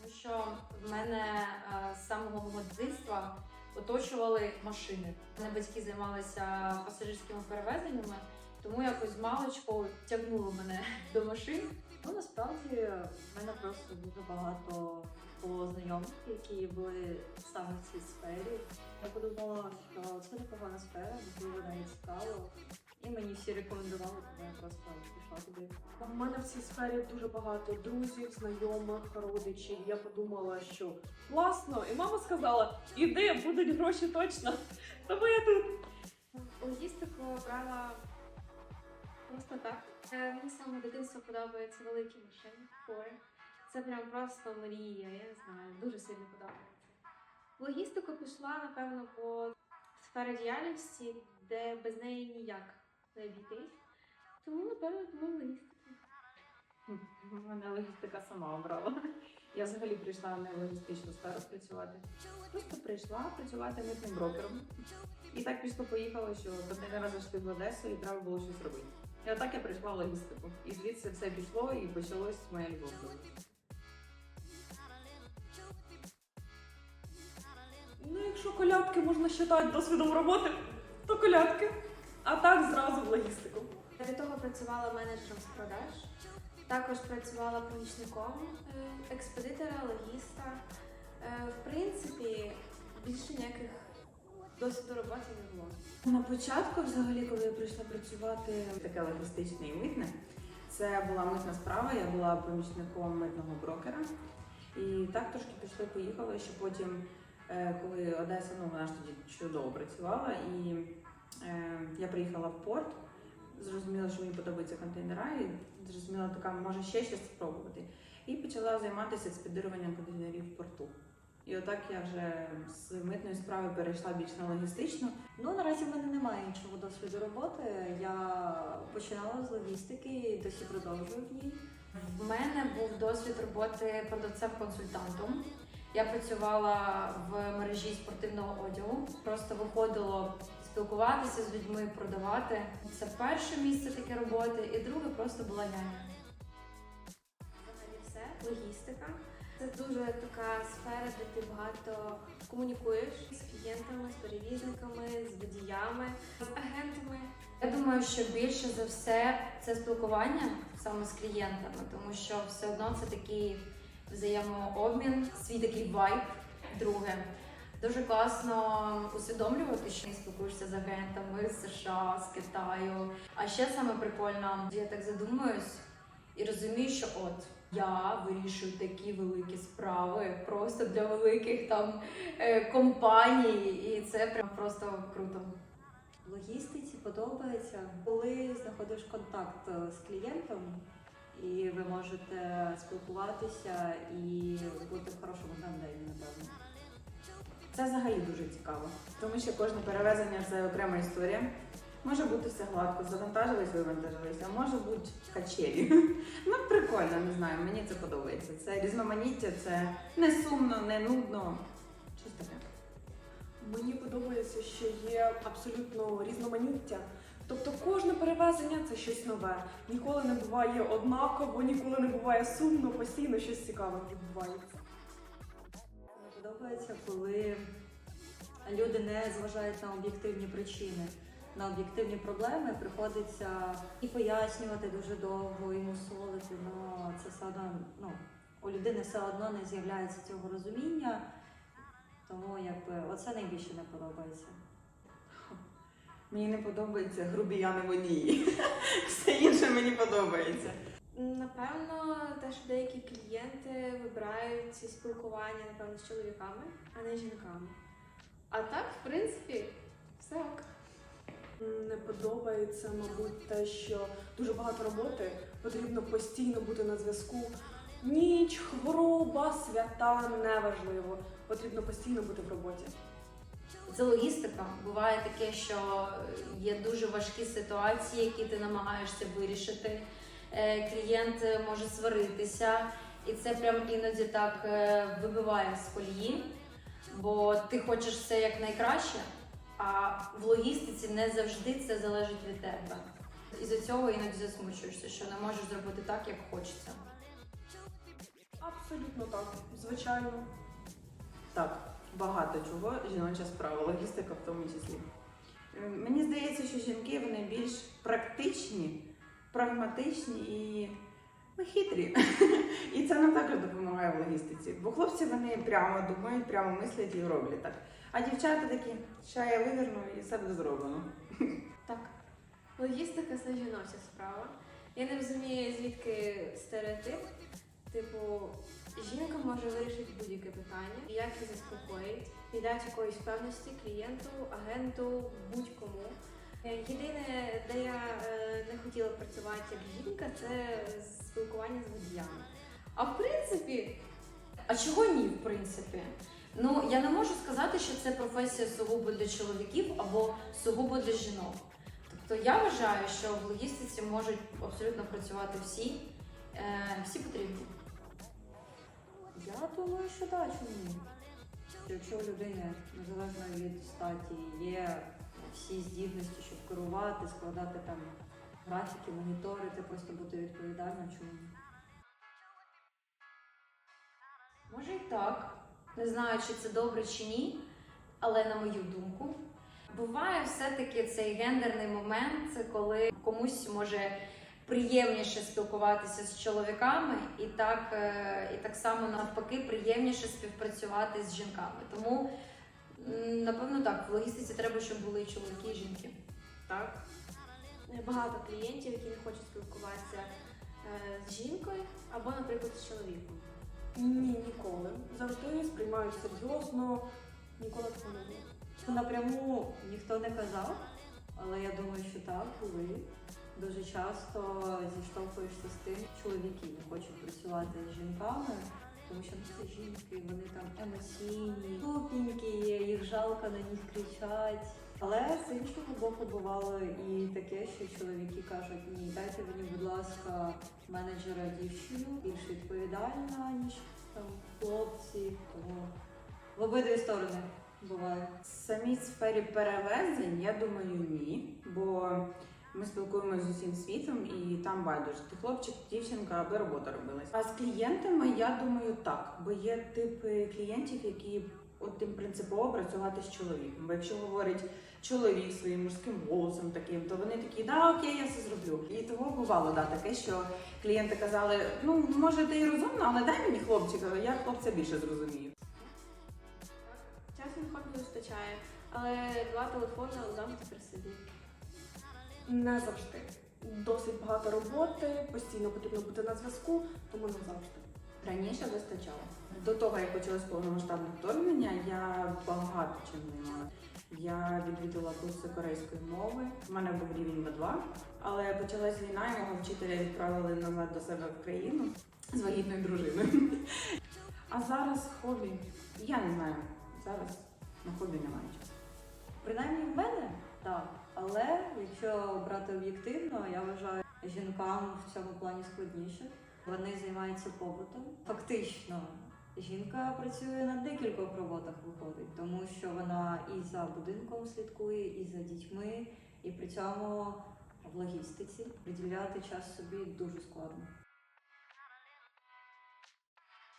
Тому що в мене е, з самого мого дитинства оточували машини. Мене батьки займалися пасажирськими перевезеннями, тому якось з маличку тягнуло мене до машин. Ну насправді в мене просто дуже багато було знайомих, які були саме в цій сфері. Я подумала, що це непогана сфера, можливо, навіть цікаво. І мені всі рекомендували, тому я просто пішла туди. У мене в цій сфері дуже багато друзів, знайомих, родичів. Я подумала, що класно, і мама сказала: іди, будуть гроші точно. Тому я тут. Логістику обрала просто так. Е, Мені з самого дитинства подобаються великі машини, фори. Це прям просто мрія, я не знаю, дуже сильно подобається. Логістику пішла, напевно, по сфері діяльності, де без неї ніяк обійтись. Тому, напевно, тому логістика. Мене логістика сама обрала. Я взагалі прийшла не в логістичну сферу працювати. Просто прийшла працювати митним брокером. І так пішло поїхало, що контейнери зайшли в Одесу і треба було щось робити. І отак я прийшла в логістику. І звідси все пішло і почалось моя любов. Ну, якщо колядки можна вважати досвідом роботи, то колядки. А так зразу в логістику. Я до того працювала менеджером з продаж, також працювала помічником е, експедитора, логіста. Е, В принципі, більше ніяких досвіду роботи не було. На початку, взагалі, коли я прийшла працювати, таке логістичне і митне. Це була митна справа, я була помічником митного брокера. І так трошки пішло, поїхало, що потім, е, коли Одеса, ну вона ж тоді чудово працювала, і я приїхала в порт, зрозуміла, що мені подобаються контейнера, і зрозуміла, така може ще щось спробувати. І почала займатися експедируванням контейнерів в порту. І отак я вже з митної справи перейшла більш на логістичну. Ну наразі в мене немає іншого досвіду роботи. Я починала з логістики і досі продовжую в ній. В мене був досвід роботи продавцем-консультантом. Я працювала в мережі спортивного одягу, просто виходило спілкуватися з людьми, продавати. Це перше місце таке роботи, і друге просто була няня. Взагалі все, логістика. Це дуже така сфера, де ти багато комунікуєш з клієнтами, з перевізниками, з водіями, з агентами. Я думаю, що більше за все це спілкування саме з клієнтами, тому що все одно це такий взаємообмін, свій такий вайб. Друге, дуже класно усвідомлювати, що ти спілкуєшся з агентами з США, з Китаю. А ще саме прикольно, я так задумуюсь і розумію, що от. Я вирішую такі великі справи просто для великих там е, компаній, і це прям просто круто. Логістиці подобається, коли знаходиш контакт е, з клієнтом, і ви можете спілкуватися і бути в хорошому тандемі, напевно. Це взагалі дуже цікаво, тому що кожне перевезення це окрема історія. Може бути все гладко, завантажились, вивантажились, а може бути качелі. Ну, прикольно, не знаю, мені це подобається. Це різноманіття, це не сумно, не нудно. Щось таке. Мені подобається, що є абсолютно різноманіття. Тобто кожне перевезення це щось нове. Ніколи не буває однаково, ніколи не буває сумно, постійно щось цікаве відбувається. Люди не зважають на об'єктивні причини, на об'єктивні проблеми, приходиться і пояснювати дуже довго, і мусолити. Ну це все одно, ну, у людини все одно не з'являється цього розуміння. Тому якби оце найбільше не подобається. Мені не подобаються грубіяни водії. Все інше мені подобається. Напевно, те, що деякі клієнти вибирають ці спілкування, напевно, з чоловіками, а не з жінками. А так, в принципі, все ок. Не подобається, мабуть, те, що дуже багато роботи, потрібно постійно бути на зв'язку. Ніч, хвороба, свята неважливо. Потрібно постійно бути в роботі. Це логістика. Буває таке, що є дуже важкі ситуації, які ти намагаєшся вирішити. Е, Клієнт е, може сваритися, і це прям іноді так е, вибиває з колії, бо ти хочеш все як найкраще, а в логістиці не завжди це залежить від тебе. Із із-за цього іноді засмучуєшся, що не можеш зробити так, як хочеться. Абсолютно так. Звичайно. Так, багато чого жіноча справа, логістика в тому числі. Е, Мені здається, що жінки вони більш практичні, прагматичні і ну, хитрі. І це нам також допомагає в логістиці. Бо хлопці вони прямо думають, прямо мислять і роблять так. А дівчата такі, ще я виверну і все буде зроблено. Так. Логістика це жіноча справа. Я не розумію, звідки стереотип. Типу, жінка може вирішити будь-яке питання, як її заспокоїть, і дати якоїсь певності клієнту, агенту, будь-кому. Е, Єдине, де я е, не хотіла працювати як жінка, це спілкування з водіями. А в принципі, А чого ні, в принципі? Ну я не можу сказати, що це професія сугубо для чоловіків або сугубо для жінок. Тобто я вважаю, що в логістиці можуть абсолютно працювати всі, е, всі потрібні. Я думаю, що так, чому ні? Якщо у людини, незалежно від статі, є всі здібності, щоб керувати, складати там графіки, моніторити, просто бути відповідальним, чому? Може і так. Не знаю, чи це добре чи ні, але на мою думку, буває все-таки цей гендерний момент, коли комусь може приємніше спілкуватися з чоловіками, і так, е, і так само навпаки приємніше співпрацювати з жінками. Тому, напевно, так, в логістиці треба, щоб були і чоловіки, і жінки. так, е, багато клієнтів, які не хочуть спілкуватися е, з жінкою або, наприклад, з чоловіком. Ні, ніколи. Завжди сприймають серйозно, ніколи такого не було. Напряму ніхто не казав, але я думаю, що так, були. Дуже часто зіштовхуєшся з тим, чоловіки не хочуть працювати з жінками, тому що це жінки, вони там емоційні, тупенькі, їх жалко на них кричать. Але з іншого боку бувало і таке, що чоловіки кажуть, ні, дайте мені, будь ласка, менеджера дівчину, більш відповідальна, ніж там хлопці. Тому в обидві сторони буває. Самій сфері перевезень, я думаю, ні. Бо ми спілкуємося з усім світом і там байдуже. Ти хлопчик, дівчинка, аби робота робилась. А з клієнтами, я думаю, так. Бо є типи клієнтів, які от тим принципово працювати з чоловіком. Бо якщо говорить чоловік своїм мужським голосом таким, то вони такі, да, окей, я все зроблю. І того бувало да, таке, що клієнти казали, ну може ти і розумна, але дай мені хлопчика, я хлопця більше зрозумію. Виходу не вистачає, але два телефони завжди при собі. Не завжди. Досить багато роботи, постійно потрібно бути на зв'язку, тому не завжди. Раніше вистачало. До того, як почалось повномасштабне вторгнення, я багато чим займалася. Я відвідала курси корейської мови. У мене був рівень Б2, але почалась війна, і мого вчителя відправили назад до себе в країну з вагітною дружиною. А зараз хобі. Я не знаю. Зараз на хобі немає часу. Принаймні в мене так. Але якщо брати об'єктивно, я вважаю жінкам в цьому плані складніше. Вони займаються побутом. Фактично, жінка працює на декількох роботах виходить, тому що вона і за будинком слідкує, і за дітьми, і при цьому в логістиці приділяти час собі дуже складно.